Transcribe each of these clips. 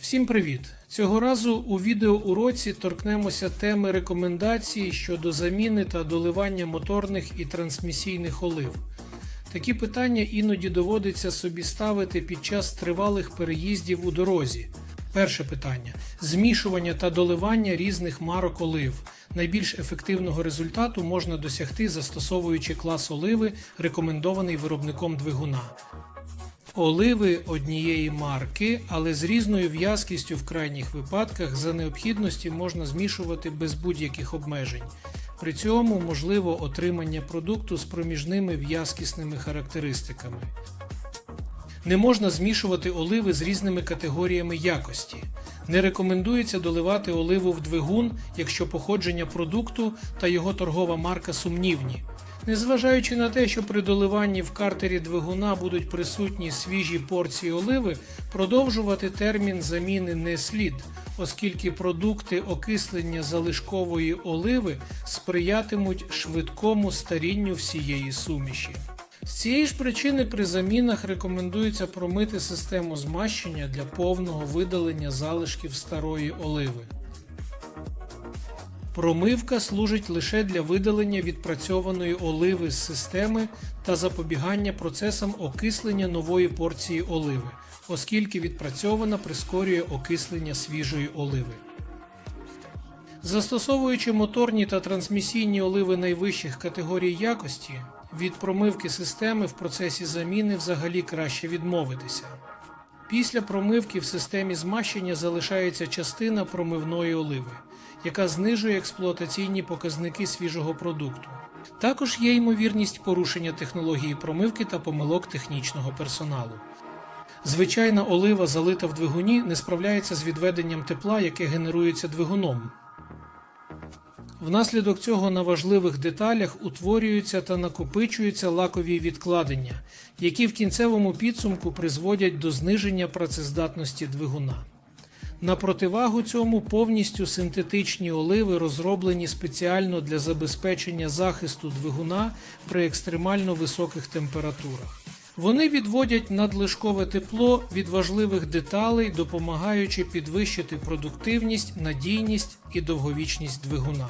Всім привіт! Цього разу у відеоуроці торкнемося теми рекомендацій щодо заміни та доливання моторних і трансмісійних олив. Такі питання іноді доводиться собі ставити під час тривалих переїздів у дорозі. Перше питання: змішування та доливання різних марок олив. Найбільш ефективного результату можна досягти застосовуючи клас оливи, рекомендований виробником двигуна. Оливи однієї марки, але з різною в'язкістю в крайніх випадках за необхідності можна змішувати без будь-яких обмежень. При цьому можливо отримання продукту з проміжними в'язкісними характеристиками. Не можна змішувати оливи з різними категоріями якості. Не рекомендується доливати оливу в двигун, якщо походження продукту та його торгова марка сумнівні. Незважаючи на те, що при доливанні в картері двигуна будуть присутні свіжі порції оливи, продовжувати термін заміни не слід, оскільки продукти окислення залишкової оливи сприятимуть швидкому старінню всієї суміші. З цієї ж причини при замінах рекомендується промити систему змащення для повного видалення залишків старої оливи. Промивка служить лише для видалення відпрацьованої оливи з системи та запобігання процесам окислення нової порції оливи, оскільки відпрацьована прискорює окислення свіжої оливи. Застосовуючи моторні та трансмісійні оливи найвищих категорій якості, від промивки системи в процесі заміни взагалі краще відмовитися. Після промивки в системі змащення залишається частина промивної оливи, яка знижує експлуатаційні показники свіжого продукту. Також є ймовірність порушення технології промивки та помилок технічного персоналу. Звичайна олива, залита в двигуні, не справляється з відведенням тепла, яке генерується двигуном. Внаслідок цього на важливих деталях утворюються та накопичуються лакові відкладення, які в кінцевому підсумку призводять до зниження працездатності двигуна. На противагу цьому повністю синтетичні оливи розроблені спеціально для забезпечення захисту двигуна при екстремально високих температурах. Вони відводять надлишкове тепло від важливих деталей, допомагаючи підвищити продуктивність, надійність і довговічність двигуна.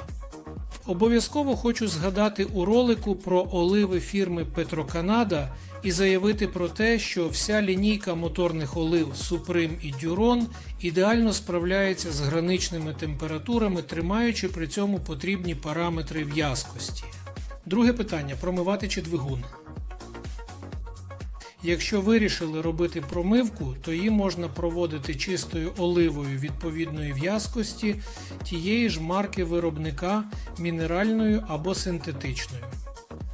Обов'язково хочу згадати у ролику про оливи фірми Петроканада і заявити про те, що вся лінійка моторних олив Supreme і Duron ідеально справляється з граничними температурами, тримаючи при цьому потрібні параметри в'язкості. Друге питання: промивати чи двигун. Якщо вирішили робити промивку, то її можна проводити чистою оливою відповідної в'язкості тієї ж марки виробника мінеральною або синтетичною.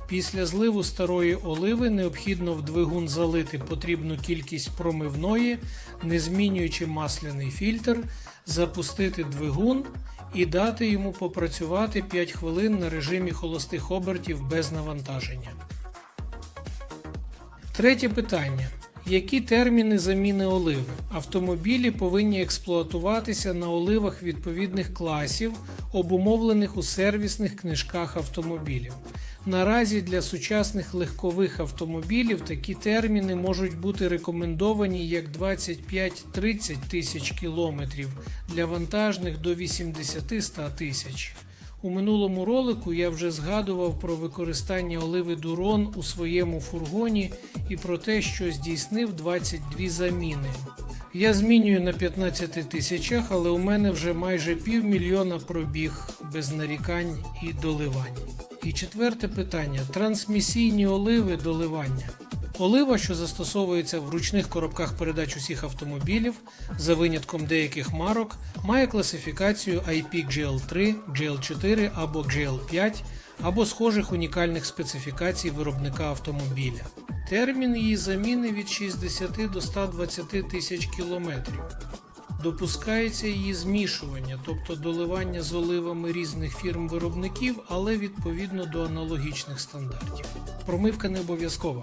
Після зливу старої оливи необхідно в двигун залити потрібну кількість промивної, не змінюючи масляний фільтр, запустити двигун і дати йому попрацювати 5 хвилин на режимі холостих обертів без навантаження. Третє питання. Які терміни заміни оливи? Автомобілі повинні експлуатуватися на оливах відповідних класів, обумовлених у сервісних книжках автомобілів. Наразі для сучасних легкових автомобілів такі терміни можуть бути рекомендовані як 25-30 тисяч кілометрів, для вантажних до 80-100 тисяч. У минулому ролику я вже згадував про використання оливи Дурон у своєму фургоні і про те, що здійснив 22 заміни. Я змінюю на 15 тисячах, але у мене вже майже півмільйона пробіг без нарікань і доливань. І четверте питання: трансмісійні оливи доливання. Олива, що застосовується в ручних коробках передач усіх автомобілів, за винятком деяких марок, має класифікацію IP GL3, GL4 або GL5 або схожих унікальних специфікацій виробника автомобіля. Термін її заміни від 60 до 120 тисяч кілометрів. Допускається її змішування, тобто доливання з оливами різних фірм-виробників, але відповідно до аналогічних стандартів. Промивка не обов'язкова.